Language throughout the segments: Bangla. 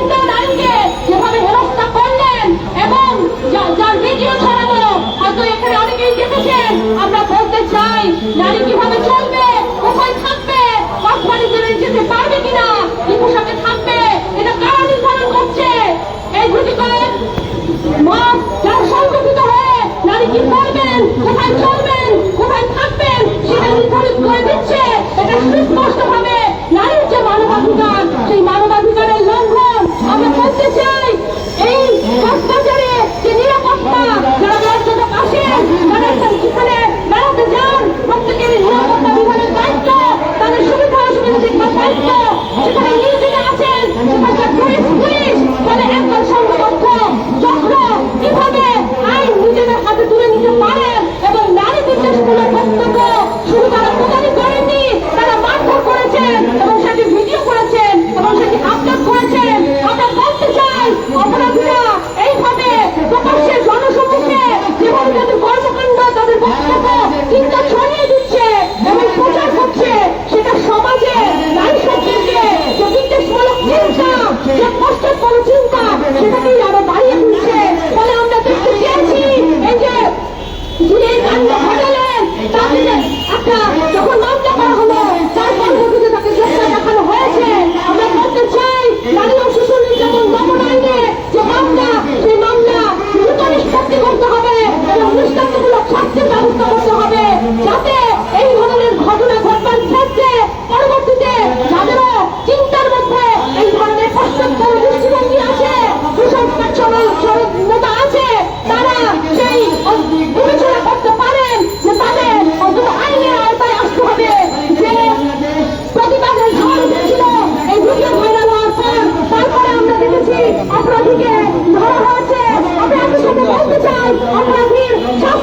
হিন্দু নারীকে যেভাবে হেনস্থা করলেন এবং যার ভিডিও ছড়ানো হয়তো এখানে অনেকেই দেখেছেন, আমরা বলতে চাই, নারী কীভাবে চলবে, কোথায় থাকবে কখনই জেনে যেতে পারবে কিনা এই পোশাকে থাকবে, এটা কারা নির্ধারণ করছে? এই গুটিকয়ের মা যারা সংগঠিত হয়ে নারী কি করবেন, কোথায় চলবেন, কোথায় থাকবেন, সেটা নির্ধারণ করে দিচ্ছে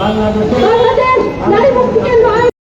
বাংলাদেশ। নারী মুক্তি কেন্দ্র